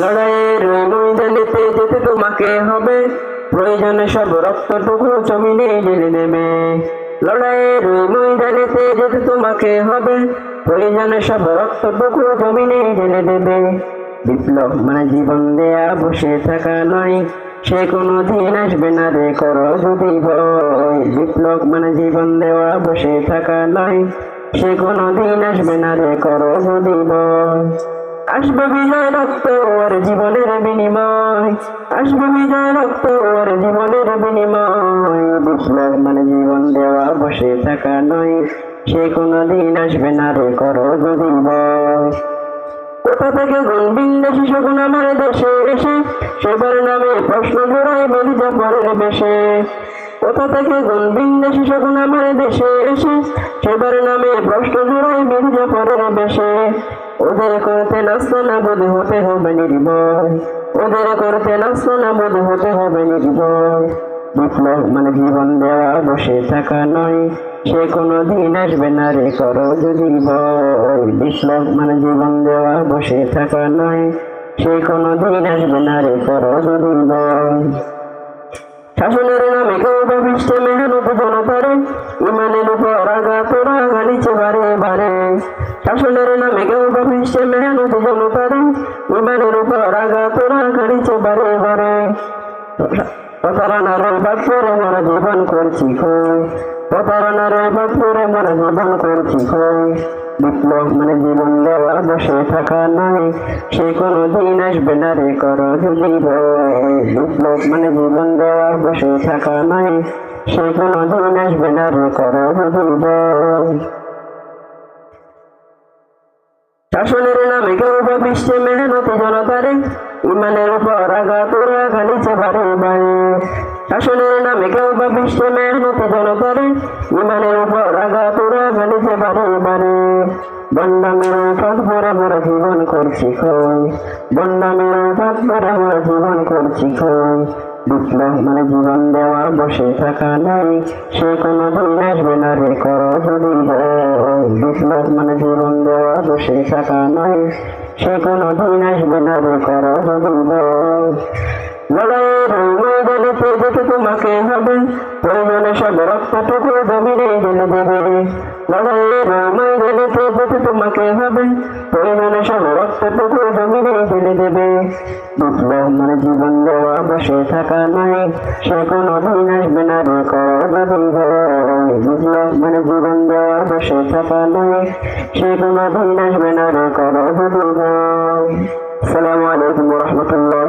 লড়াইয়ের ময়দানেতে যেতে তোমাকে হবে। প্রয়োজনে সব রক্তটুকু জমিনে ঢেলে দেবে। লড়াইয়ের ময়দানেতে যেতে তোমাকে হবে। প্রয়োজনে সব রক্তটুকু জমিনে ঢেলে দেবে। বিপ্লব মানে জীবন দেয়া, বসে থাকা নয়। সে কোনো দিন আসবে না রে, করো যদি ভয়। বিপ্লব মানে জীবন দেওয়া, বসে থাকা নয়। সে কোনো দিন আসবে না রে, করো যদি ভয়। আসবে বিজয় রক্ত ওর জীবনের বিনিময়। আসবে বিজয় রক্ত ওর জীবনের বিনিময়। বিপ্লব মানে জীবন দেওয়া, বসে থাকা নয়। সে কোনো দিন আসবে না রে করো যদি কোথা থেকে গুণ বিন্দাসী শকুন আমার দেশে এসে? সেবার নামে প্রশ্ন জোড়ায় বেরিজা পরের বেশে কোথা থেকে গুণ বিন্দাসী শকুন আমার দেশে এসে, সেবার নামে প্রশ্ন জোড়ায় বেরিজা পরের বেশে ওদের করতে নাস্তা না বোধ হতে হবে নির্ভয়। ওদের করতে নাস্তা না বোধ হতে হবে নির্ভয়। বিপ্লব মানে জীবন দেওয়া, বসে থাকা নয়। সে কোনো দিন আসবে না রে করো যদি ভয় বিপ্লব মানে জীবন দেওয়া, বসে থাকা নয়। সে কোনো দিন আসবে না রে করো যদি ভয় শাসনের নামে ভবিষ্যে মেহনত পারে ইমানের উপর আঘাত তোরা গালিছে বারে বারে। শাসনের নামে কেউ ভবিষ্যে মেহনত পারে ইমানের উপর আঘাত তোরা গালিছে বারে বারে। প্রতারণার বাদ করে মোরা জীবন করছি খয় প্রতারণার বাদ করে মোরা জীবন করছি খয় বিপ্লব মানে জীবন দেওয়া বসে থাকা নয় সে কোনো দিন আসবে না রে করো বিপ্লব মানে জীবন দেওয়া বসে থাকা নয় সে কোনো দিন আসবে না রে করো শাসনের নামে কেউ বিশ্বে মেহনত জনতারে ইমানের উপর আঘাত গালিছে বারে বারে শাসনের নামে কেউ বিশ্বে মেহনত জনতারে ইমানের উপর আঘাত ওরা গালিছে বারে মানে জীবন দেওয়া, বসে থাকা নাই। সে কোনো দিন আসবে না রে করো যদি বিপ্লব মানে জীবন দেওয়া, বসে থাকা নয় সে কোনো দিন আসবে না রে করো যদি লড়াইয়ের তোমাকে হবে। সব রক্তটুকু তোমাকে হবে প্রয়োজনে সব রক্ত রক্তটুকু জমিনে ঢেলে দেবে। বিপ্লব মানে জীবন দেওয়া, বসে থাকা নয় সে কোনো দিন আসবে না রে করো যদি বিপ্লব মানে জীবন দেওয়া, বসে থাকা নয় সে কোনো দিন আসবে না রে করো যদি ভয় আলাইকুম রহমতুল্লাহ।